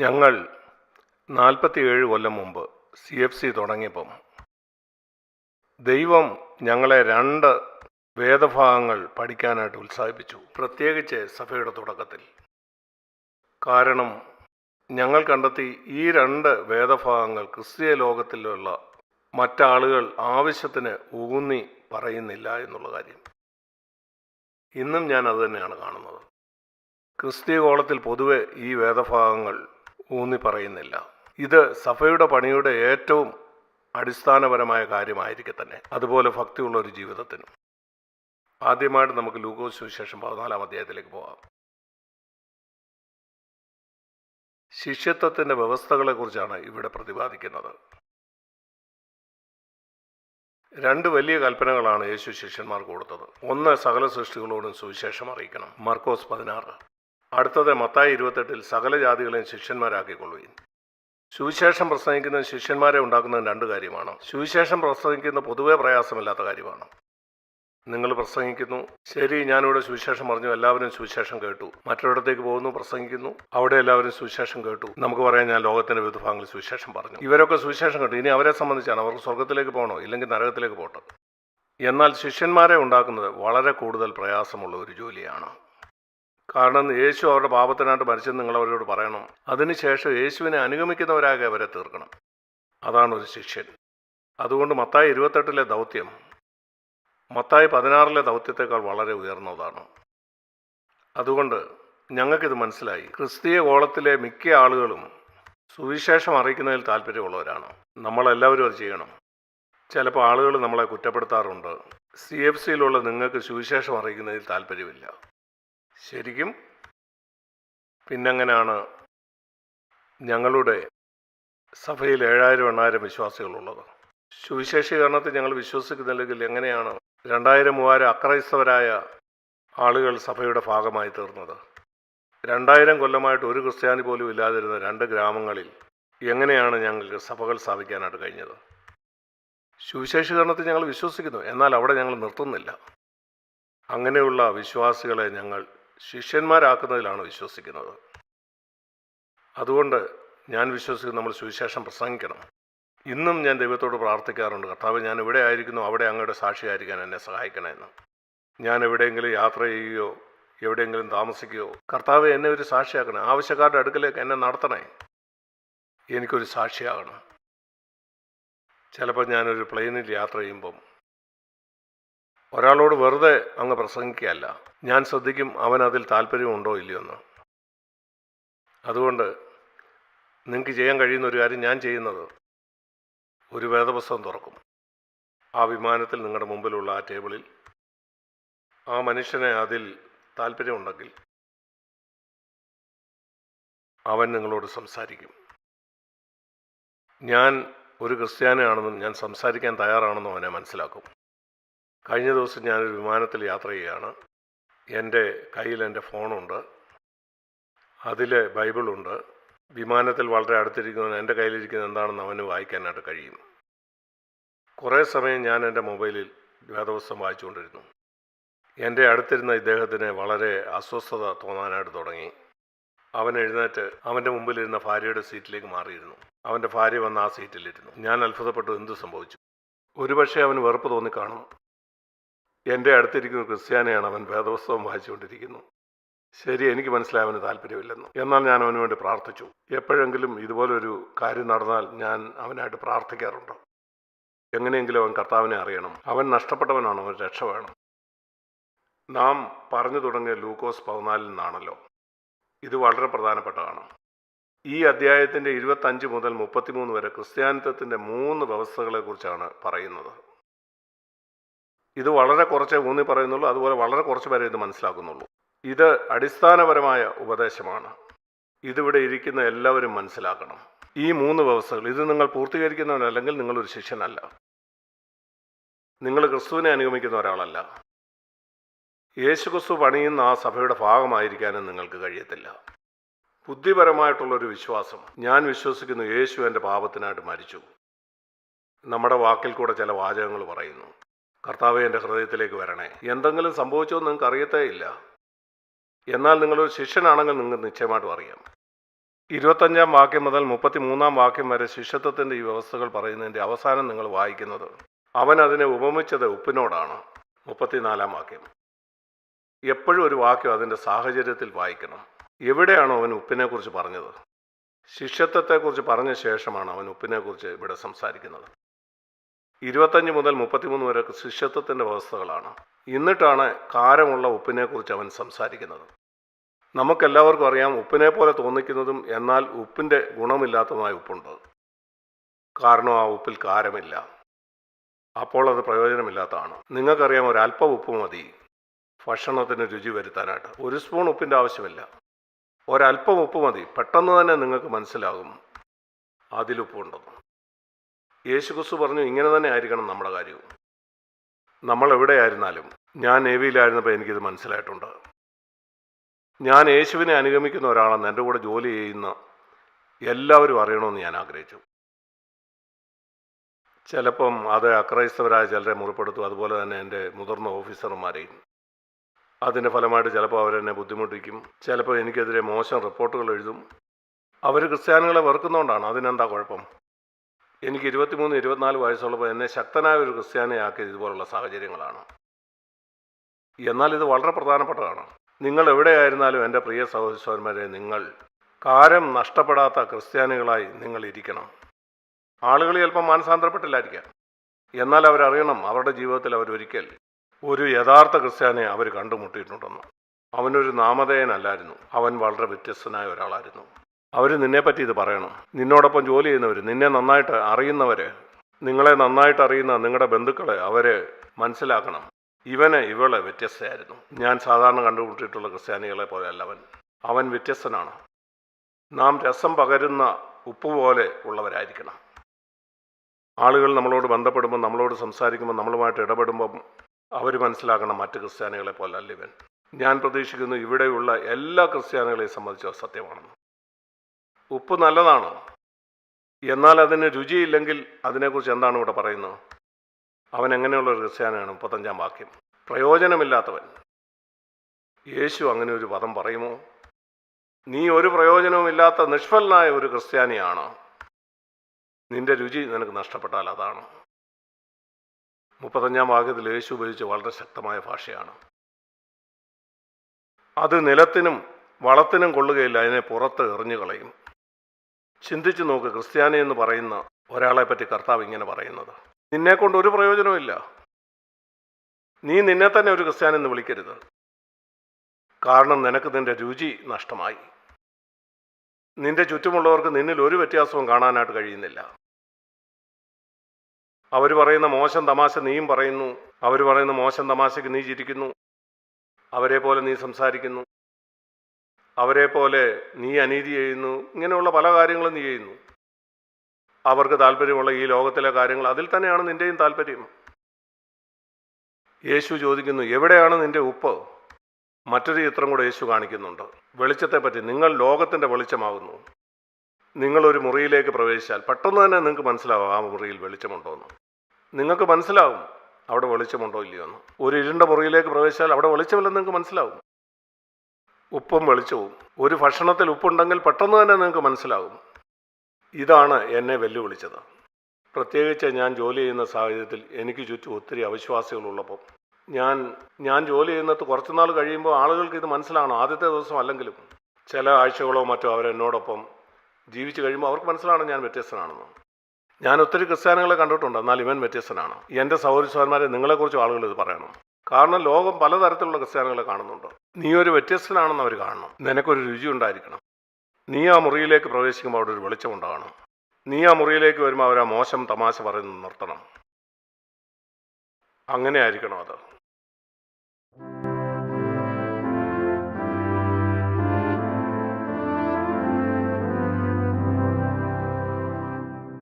ഞങ്ങൾ നാൽപ്പത്തിയേഴ് കൊല്ലം മുമ്പ് സി എഫ് സി തുടങ്ങിയപ്പം ദൈവം ഞങ്ങളെ രണ്ട് വേദഭാഗങ്ങൾ പഠിക്കാനായിട്ട് ഉത്സാഹിപ്പിച്ചു. പ്രത്യേകിച്ച് സഭയുടെ തുടക്കത്തിൽ. കാരണം ഞങ്ങൾ കണ്ടെത്തി ഈ രണ്ട് വേദഭാഗങ്ങൾ ക്രിസ്തീയ ലോകത്തിലുള്ള മറ്റാളുകൾ ആവശ്യത്തിന് ഊന്നി പറയുന്നില്ല എന്നുള്ള കാര്യം. ഇന്നും ഞാൻ അത് തന്നെയാണ് കാണുന്നത്. ക്രിസ്തീയ കോളത്തിൽ പൊതുവെ ഈ വേദഭാഗങ്ങൾ ഊന്നി പറയുന്നില്ല. ഇത് സഭയുടെ പണിയുടെ ഏറ്റവും അടിസ്ഥാനപരമായ കാര്യമായിരിക്കെ തന്നെ. അതുപോലെ ഭക്തിയുള്ള ഒരു ജീവിതത്തിനും. ആദ്യമായിട്ട് നമുക്ക് ലൂക്കോസ് സുവിശേഷം പതിനാലാം അധ്യായത്തിലേക്ക് പോകാം ശിഷ്യത്വത്തിന്റെ വ്യവസ്ഥകളെക്കുറിച്ചാണ് ഇവിടെ പ്രതിപാദിക്കുന്നത്. രണ്ട് വലിയ കൽപ്പനകളാണ് യേശു ശിഷ്യന്മാർ കൊടുത്തത്. ഒന്ന് സകല സൃഷ്ടികളോടും സുവിശേഷം അറിയിക്കണം. മർക്കോസ് പതിനാറ്. അടുത്തത് മത്തായി ഇരുപത്തെട്ടിൽ സകല ജാതികളെയും ശിഷ്യന്മാരാക്കിക്കൊള്ളുകയും സുവിശേഷം പ്രസംഗിക്കുന്ന ശിഷ്യന്മാരെ ഉണ്ടാക്കുന്നത് രണ്ട് കാര്യമാണ്. സുവിശേഷം പ്രസംഗിക്കുന്ന പൊതുവെ പ്രയാസമില്ലാത്ത കാര്യമാണ്. നിങ്ങൾ പ്രസംഗിക്കുന്നു ശരി ഞാനിവിടെ സുവിശേഷം പറഞ്ഞു എല്ലാവരും സുവിശേഷം കേട്ടു. മറ്റൊരിടത്തേക്ക് പോകുന്നു പ്രസംഗിക്കുന്നു അവിടെ എല്ലാവരും സുവിശേഷം കേട്ടു. നമുക്ക് പറയാം ഞാൻ ലോകത്തിന്റെ വിവിധ ഭാഗങ്ങളിൽ സുവിശേഷം പറഞ്ഞു. ഇവരൊക്കെ സുവിശേഷം കേട്ടു. ഇനി അവരെ സംബന്ധിച്ചാണ് അവർക്ക് സ്വർഗത്തിലേക്ക് പോകണോ ഇല്ലെങ്കിൽ നരകത്തിലേക്ക് പോട്ടെ എന്നാൽ ശിഷ്യന്മാരെ ഉണ്ടാക്കുന്നത് വളരെ കൂടുതൽ പ്രയാസമുള്ള ഒരു ജോലിയാണ്. കാരണം യേശു അവരുടെ പാപത്തിനായിട്ട് മരിച്ചെന്ന് നിങ്ങൾ അവരോട് പറയണം. അതിനുശേഷം യേശുവിനെ അനുഗമിക്കുന്നവരാകെ അവരെ തീർക്കണം. അതാണ് ഒരു ശിഷ്യൻ. അതുകൊണ്ട് മത്തായി ഇരുപത്തെട്ടിലെ ദൗത്യം മത്തായി പതിനാറിലെ ദൗത്യത്തെക്കാൾ വളരെ ഉയർന്നതാണ്. അതുകൊണ്ട് ഞങ്ങൾക്കിത് മനസ്സിലായി. ക്രിസ്തീയ കോളത്തിലെ മിക്ക ആളുകളും സുവിശേഷം അറിയിക്കുന്നതിൽ താല്പര്യമുള്ളവരാണ്. നമ്മളെല്ലാവരും അത് ചെയ്യണം. ചിലപ്പോൾ ആളുകൾ നമ്മളെ കുറ്റപ്പെടുത്താറുണ്ട്. സി എഫ് സിയിലുള്ള നിങ്ങൾക്ക് സുവിശേഷം അറിയിക്കുന്നതിൽ താല്പര്യമില്ല. ശരിക്കും പിന്നെങ്ങനെയാണ് ഞങ്ങളുടെ സഭയിൽ ഏഴായിരം എണ്ണായിരം വിശ്വാസികളുള്ളത്. സുവിശേഷീകരണത്തിൽ ഞങ്ങൾ വിശ്വസിക്കുന്നില്ലെങ്കിൽ എങ്ങനെയാണ് രണ്ടായിരം മൂവായിരം അക്രൈസ്തവരായ ആളുകൾ സഭയുടെ ഭാഗമായി തീർന്നത്? രണ്ടായിരം കൊല്ലമായിട്ട് ഒരു ക്രിസ്ത്യാനി പോലും ഇല്ലാതിരുന്ന രണ്ട് ഗ്രാമങ്ങളിൽ എങ്ങനെയാണ് ഞങ്ങൾക്ക് സഭകൾ സ്ഥാപിക്കാനായിട്ട് കഴിഞ്ഞത്? സുവിശേഷീകരണത്തിൽ ഞങ്ങൾ വിശ്വസിക്കുന്നു എന്നാൽ അവിടെ ഞങ്ങൾ നിർത്തുന്നില്ല. അങ്ങനെയുള്ള വിശ്വാസികളെ ഞങ്ങൾ ശിഷ്യന്മാരാക്കുന്നതിലാണ് വിശ്വസിക്കുന്നത്. അതുകൊണ്ട് ഞാൻ വിശ്വസിക്കുന്നു നമ്മൾ സുവിശേഷം പ്രസംഗിക്കണം. ഇന്നും ഞാൻ ദൈവത്തോട് പ്രാർത്ഥിക്കാറുണ്ട്. കർത്താവ് ഞാൻ എവിടെ ആയിരിക്കുന്നു? അവിടെ അങ്ങയുടെ സാക്ഷിയായിരിക്കാൻ എന്നെ സഹായിക്കണമെന്ന് ഞാൻ എവിടെയെങ്കിലും യാത്ര ചെയ്യുകയോ എവിടെയെങ്കിലും താമസിക്കുകയോ കർത്താവ് എന്നെ ഒരു സാക്ഷിയാക്കണം. ആവശ്യക്കാരുടെ അടുക്കലേക്ക് എന്നെ നടത്തണേ. എനിക്കൊരു സാക്ഷിയാകണം. ചിലപ്പോൾ ഞാനൊരു പ്ലെയിനിൽ യാത്ര ചെയ്യുമ്പം ഒരാളോട് വെറുതെ അങ്ങ് പ്രസംഗിക്കുകയല്ല. ഞാൻ ശ്രദ്ധിക്കും അവൻ അതിൽ താല്പര്യമുണ്ടോ ഇല്ലയോ എന്ന് അതുകൊണ്ട് നിങ്ങൾക്ക് ചെയ്യാൻ കഴിയുന്ന ഒരു കാര്യം ഞാൻ ചെയ്യുന്നത് ഒരു വേദപുസ്തകം തുറക്കും. ആ വിമാനത്തിൽ നിങ്ങളുടെ മുമ്പിലുള്ള ആ ടേബിളിൽ ആ മനുഷ്യനെ അതിൽ താല്പര്യമുണ്ടെങ്കിൽ അവൻ നിങ്ങളോട് സംസാരിക്കും. ഞാൻ ഒരു ക്രിസ്ത്യാനിയാണെന്നും ഞാൻ സംസാരിക്കാൻ തയ്യാറാണെന്നും അവനെ മനസ്സിലാക്കും. കഴിഞ്ഞ ദിവസം ഞാനൊരു വിമാനത്തിൽ യാത്ര ചെയ്യുകയാണ്. എന്റെ കയ്യിൽ എന്റെ ഫോണുണ്ട്. അതിൽ ബൈബിളുണ്ട്. വിമാനത്തിൽ വളരെ അടുത്തിരിക്കുന്നവൻ എന്റെ കയ്യിലിരിക്കുന്ന എന്താണെന്ന് അവന് വായിക്കാനായിട്ട് കഴിയും. കുറേ സമയം ഞാൻ എന്റെ മൊബൈലിൽ വേദപുസ്തകം വായിച്ചുകൊണ്ടിരുന്നു. എന്റെ അടുത്തിരുന്ന ഇദ്ദേഹത്തിന് വളരെ അസ്വസ്ഥത തോന്നാനായിട്ട് തുടങ്ങി. അവൻ എഴുന്നേറ്റ് അവന്റെ മുമ്പിലിരുന്ന ഭാര്യയുടെ സീറ്റിലേക്ക് മാറിയിരുന്നു. അവന്റെ ഭാര്യ വന്ന് ആ സീറ്റിലിരുന്നു. ഞാൻ അത്ഭുതപ്പെട്ടു. എന്തു സംഭവിച്ചു? ഒരുപക്ഷെ അവന് വെറുപ്പ് തോന്നിക്കാണും. എന്റെ അടുത്തിരിക്കുന്ന ക്രിസ്ത്യാനിയാണ് അവൻ വേദോത്സവം വായിച്ചുകൊണ്ടിരിക്കുന്നു. ശരി എനിക്ക് മനസ്സിലായവന് താല്പര്യമില്ലെന്ന്. എന്നാൽ ഞാൻ അവന് വേണ്ടി പ്രാർത്ഥിച്ചു. എപ്പോഴെങ്കിലും ഇതുപോലൊരു കാര്യം നടന്നാൽ ഞാൻ അവനായിട്ട് പ്രാർത്ഥിക്കാറുണ്ട്. എങ്ങനെയെങ്കിലും അവൻ കർത്താവിനെ അറിയണം. അവൻ നഷ്ടപ്പെട്ടവനാണ് അവൻ രക്ഷ വേണം. നാം പറഞ്ഞു തുടങ്ങിയ ലൂക്കോസ് പതിനാലിൽ നിന്നാണല്ലോ. ഇത് വളരെ പ്രധാനപ്പെട്ടതാണ്. ഈ അധ്യായത്തിന്റെ ഇരുപത്തഞ്ച് മുതൽ മുപ്പത്തിമൂന്ന് വരെ ക്രിസ്ത്യാനിത്വത്തിന്റെ മൂന്ന് വ്യവസ്ഥകളെക്കുറിച്ചാണ് പറയുന്നത്. ഇത് വളരെ കുറച്ചേ ഊന്നി പറയുന്നുള്ളൂ അതുപോലെ വളരെ കുറച്ച് പേരെ ഇത് മനസ്സിലാക്കുന്നുള്ളൂ. ഇത് അടിസ്ഥാനപരമായ ഉപദേശമാണ്. ഇതിവിടെ ഇരിക്കുന്ന എല്ലാവരും മനസ്സിലാക്കണം. ഈ മൂന്ന് വ്യവസ്ഥകൾ ഇത് നിങ്ങൾ പൂർത്തീകരിക്കുന്നവരല്ലെങ്കിൽ നിങ്ങളൊരു ശിഷ്യനല്ല. നിങ്ങൾ ക്രിസ്തുവിനെ അനുഗമിക്കുന്ന ഒരാളല്ല. യേശു ക്രിസ്തു പണിയുന്ന ആ സഭയുടെ ഭാഗമായിരിക്കാനും നിങ്ങൾക്ക് കഴിയത്തില്ല. ബുദ്ധിപരമായിട്ടുള്ളൊരു വിശ്വാസം. ഞാൻ വിശ്വസിക്കുന്നു യേശു എന്റെ പാപത്തിനായിട്ട് മരിച്ചു. നമ്മുടെ വാക്കിൽ കൂടെ ചില വാചകങ്ങൾ പറയുന്നു. കർത്താവെ എന്റെ ഹൃദയത്തിലേക്ക് വരണേ. എന്തെങ്കിലും സംഭവിച്ചോ നിങ്ങൾക്ക് അറിയത്തേ ഇല്ല എന്നാൽ നിങ്ങളൊരു ശിഷ്യനാണെങ്കിൽ നിങ്ങൾക്ക് നിശ്ചയമായിട്ടും അറിയാം. ഇരുപത്തഞ്ചാം വാക്യം മുതൽ മുപ്പത്തിമൂന്നാം വാക്യം വരെ ശിഷ്യത്വത്തിന്റെ ഈ വ്യവസ്ഥകൾ പറയുന്നതിന്റെ അവസാനം നിങ്ങൾ വായിക്കുന്നത് അവൻ അതിനെ ഉപമിച്ചത് ഉപ്പിനോടാണ്. മുപ്പത്തിനാലാം വാക്യം. എപ്പോഴും ഒരു വാക്യം അതിന്റെ സാഹചര്യത്തിൽ വായിക്കണം. എവിടെയാണോ അവൻ ഉപ്പിനെക്കുറിച്ച് പറഞ്ഞത്? ശിഷ്യത്വത്തെക്കുറിച്ച് പറഞ്ഞ ശേഷമാണ് അവൻ ഉപ്പിനെക്കുറിച്ച് ഇവിടെ സംസാരിക്കുന്നത്. ഇരുപത്തഞ്ച് മുതൽ മുപ്പത്തിമൂന്ന് വരെ ശിഷ്യത്വത്തിന്റെ വ്യവസ്ഥകളാണ്. എന്നിട്ടാണ് കാരമുള്ള ഉപ്പിനെക്കുറിച്ച് അവൻ സംസാരിക്കുന്നത്. നമുക്കെല്ലാവർക്കും അറിയാം ഉപ്പിനെ പോലെ തോന്നിക്കുന്നതും എന്നാൽ ഉപ്പിന്റെ ഗുണമില്ലാത്തതുമായ ഉപ്പുണ്ട്. കാരണം ആ ഉപ്പിൽ കാരമില്ല. അപ്പോൾ അത് പ്രയോജനമില്ലാത്തതാണ്. നിങ്ങൾക്കറിയാം ഒരല്പം ഉപ്പ് മതി. ഭക്ഷണത്തിന് രുചി വരുത്താനായിട്ട്. ഒരു സ്പൂൺ ഉപ്പിന്റെ ആവശ്യമില്ല. ഒരല്പം ഉപ്പ് മതി. പെട്ടെന്ന് തന്നെ നിങ്ങൾക്ക് മനസ്സിലാകും. അതിലുപ്പുണ്ടെന്ന് യേശുക്രിസ്തു പറഞ്ഞു ഇങ്ങനെ തന്നെ ആയിരിക്കണം നമ്മുടെ കാര്യവും. നമ്മൾ എവിടെയായിരുന്നാലും ഞാൻ നേവിയിലായിരുന്നപ്പോൾ എനിക്കിത് മനസ്സിലായിട്ടുണ്ട്. ഞാൻ യേശുവിനെ അനുഗമിക്കുന്ന ഒരാളെന്ന് എന്റെ കൂടെ ജോലി ചെയ്യുന്ന എല്ലാവരും അറിയണമെന്ന് ഞാൻ ആഗ്രഹിച്ചു. ചിലപ്പം അത് അക്രൈസ്തവരായ ചിലരെ മുറിപ്പെടുത്തും അതുപോലെ തന്നെ എന്റെ മുതിർന്ന ഓഫീസർമാരെയും അതിന്റെ ഫലമായിട്ട് ചിലപ്പോൾ അവരെന്നെ ബുദ്ധിമുട്ടിക്കും. ചിലപ്പോൾ എനിക്കെതിരെ മോശം റിപ്പോർട്ടുകൾ എഴുതും. അവർ ക്രിസ്ത്യാനികളെ വെറുക്കുന്നതുകൊണ്ടാണ്. അതിനെന്താ കുഴപ്പം? എനിക്ക് ഇരുപത്തിമൂന്ന് ഇരുപത്തിനാല് വയസ്സുള്ളപ്പോൾ എന്നെ ശക്തനായ ഒരു ക്രിസ്ത്യാനിയാക്കിയത് ഇതുപോലുള്ള സാഹചര്യങ്ങളാണ്. എന്നാൽ ഇത് വളരെ പ്രധാനപ്പെട്ടതാണ്. നിങ്ങൾ എവിടെയായിരുന്നാലും എന്റെ പ്രിയ സഹോദരന്മാരെ നിങ്ങൾ കാരം നഷ്ടപ്പെടാത്ത ക്രിസ്ത്യാനികളായി നിങ്ങൾ ഇരിക്കണം. ആളുകൾ ചിലപ്പോൾ മാനസാന്തരപ്പെട്ടില്ലായിരിക്കാം. എന്നാൽ അവരറിയണം അവരുടെ ജീവിതത്തിൽ അവരൊരിക്കൽ ഒരു യഥാർത്ഥ ക്രിസ്ത്യാനെ അവർ കണ്ടുമുട്ടിയിട്ടുണ്ടെന്ന്. അവനൊരു നാമധേയനല്ലായിരുന്നു. അവൻ വളരെ വ്യത്യസ്തനായ ഒരാളായിരുന്നു. അവർ നിന്നെപ്പറ്റി ഇത് പറയണം. നിന്നോടൊപ്പം ജോലി ചെയ്യുന്നവർ നിന്നെ നന്നായിട്ട് അറിയുന്നവർ നിങ്ങളെ നന്നായിട്ട് അറിയുന്ന നിങ്ങളുടെ ബന്ധുക്കളെ അവരെ മനസ്സിലാക്കണം. ഇവന് ഇവളെ വ്യത്യസ്തയായിരുന്നു. ഞാൻ സാധാരണ കണ്ടുപിടിച്ചിട്ടുള്ള ക്രിസ്ത്യാനികളെ പോലെയല്ല അവൻ. അവൻ വ്യത്യസ്തനാണ്. നാം രസം പകരുന്ന ഉപ്പ് പോലെ ഉള്ളവരായിരിക്കണം. ആളുകൾ നമ്മളോട് ബന്ധപ്പെടുമ്പോൾ നമ്മളോട് സംസാരിക്കുമ്പോൾ നമ്മളുമായിട്ട് ഇടപെടുമ്പോൾ അവർ മനസ്സിലാക്കണം മറ്റ് ക്രിസ്ത്യാനികളെ പോലെ അല്ല ഇവൻ. ഞാൻ പ്രതീക്ഷിക്കുന്നു ഇവിടെയുള്ള എല്ലാ ക്രിസ്ത്യാനികളെയും സംബന്ധിച്ചോ സത്യമാണെന്ന്. ഉപ്പ് നല്ലതാണ്? എന്നാൽ അതിന് രുചിയില്ലെങ്കിൽ അതിനെക്കുറിച്ച് എന്താണ് ഇവിടെ പറയുന്നത്? അവൻ എങ്ങനെയുള്ള ഒരു ക്രിസ്ത്യാനാണ് മുപ്പത്തഞ്ചാം വാക്യം. പ്രയോജനമില്ലാത്തവൻ. യേശു അങ്ങനെ ഒരു പദം പറയുമോ? നീ ഒരു പ്രയോജനവുമില്ലാത്ത നിഷ്ഫലനായ ഒരു ക്രിസ്ത്യാനിയാണ്? നിന്റെ രുചി നിനക്ക് നഷ്ടപ്പെട്ടാൽ അതാണ്. മുപ്പത്തഞ്ചാം വാക്യത്തിൽ യേശു ഉപയോഗിച്ച് വളരെ ശക്തമായ ഭാഷയാണ്. അത് നിലത്തിനും വളത്തിനും കൊള്ളുകയില്ല. അതിനെ പുറത്ത് എറിഞ്ഞു കളയും ചിന്തിച്ചു നോക്ക്. ക്രിസ്ത്യാനി എന്ന് പറയുന്ന ഒരാളെ പറ്റി കർത്താവ് ഇങ്ങനെ പറയുന്നത്. നിന്നെ കൊണ്ട് ഒരു പ്രയോജനവുമില്ല നീ നിന്നെ തന്നെ ഒരു ക്രിസ്ത്യാനി എന്ന് വിളിക്കരുത്. കാരണം നിനക്ക് നിന്റെ രുചി നഷ്ടമായി. നിന്റെ ചുറ്റുമുള്ളവർക്ക് നിന്നിൽ ഒരു വ്യത്യാസവും കാണാനായിട്ട് കഴിയുന്നില്ല. അവർ പറയുന്ന മോശം തമാശ നീയും പറയുന്നു. അവർ പറയുന്ന മോശം തമാശയ്ക്ക് നീ ചിരിക്കുന്നു. അവരെ പോലെ നീ സംസാരിക്കുന്നു. അവരെ പോലെ നീ അനീതി ചെയ്യുന്നു ഇങ്ങനെയുള്ള പല കാര്യങ്ങളും നീ ചെയ്യുന്നു. അവർക്ക് താല്പര്യമുള്ള ഈ ലോകത്തിലെ കാര്യങ്ങൾ അതിൽ തന്നെയാണ് നിന്റെയും താല്പര്യം. യേശു ചോദിക്കുന്നു എവിടെയാണ് നിന്റെ ഉപ്പ്? മറ്റൊരു ചിത്രം കൂടെ യേശു കാണിക്കുന്നുണ്ട്. വെളിച്ചത്തെപ്പറ്റി നിങ്ങൾ ലോകത്തിന്റെ വെളിച്ചമാകുന്നു. നിങ്ങളൊരു മുറിയിലേക്ക് പ്രവേശിച്ചാൽ പെട്ടെന്ന് തന്നെ നിങ്ങൾക്ക് മനസ്സിലാവും ആ മുറിയിൽ വെളിച്ചമുണ്ടോ എന്ന്. നിങ്ങൾക്ക് മനസ്സിലാവും അവിടെ വെളിച്ചമുണ്ടോ ഇല്ലയോ എന്ന്. ഒരു ഇരുണ്ട മുറിയിലേക്ക് പ്രവേശിച്ചാൽ അവിടെ വെളിച്ചമില്ലെന്ന് നിങ്ങൾക്ക് മനസ്സിലാവും. ഉപ്പും വെളിച്ചവും. ഒരു ഭക്ഷണത്തിൽ ഉപ്പുണ്ടെങ്കിൽ പെട്ടെന്ന് തന്നെ നിങ്ങൾക്ക് മനസ്സിലാകും. ഇതാണ് എന്നെ വെല്ലുവിളിച്ചത്. പ്രത്യേകിച്ച് ഞാൻ ജോലി ചെയ്യുന്ന സാഹചര്യത്തിൽ എനിക്ക് ചുറ്റും ഒത്തിരി അവിശ്വാസികളുള്ളപ്പം ഞാൻ ഞാൻ ജോലി ചെയ്യുന്നത് കുറച്ച് നാൾ കഴിയുമ്പോൾ ആളുകൾക്ക് ഇത് മനസ്സിലാണ്. ആദ്യത്തെ ദിവസം അല്ലെങ്കിലും ചില ആഴ്ചകളോ മറ്റോ അവരെന്നോടൊപ്പം ജീവിച്ചു കഴിയുമ്പോൾ അവർക്ക് മനസ്സിലാണ് ഞാൻ വ്യത്യസ്തനാണെന്ന്. ഞാൻ ഒത്തിരി ക്രിസ്ത്യാനികളെ കണ്ടിട്ടുണ്ട്. എന്നാൽ ഇവൻ വ്യത്യസ്തനാണ്. എന്റെ സഹോദരന്മാരെ നിങ്ങളെക്കുറിച്ച് ആളുകൾ ഇത് പറയണം. കാരണം ലോകം പലതരത്തിലുള്ള ക്രിസ്ത്യാനികളെ കാണുന്നുണ്ട്. നീ ഒരു വ്യത്യസ്തനാണെന്ന് അവർ കാണണം. നിനക്കൊരു രുചി ഉണ്ടായിരിക്കണം നീ ആ മുറിയിലേക്ക് പ്രവേശിക്കുമ്പോൾ അവിടെ ഒരു വെളിച്ചം ഉണ്ടാകണം. നീ ആ മുറിയിലേക്ക് വരുമ്പോൾ അവർ ആ മോശം തമാശ പറയുന്നത് നിർത്തണം. അങ്ങനെ ആയിരിക്കണം അത്.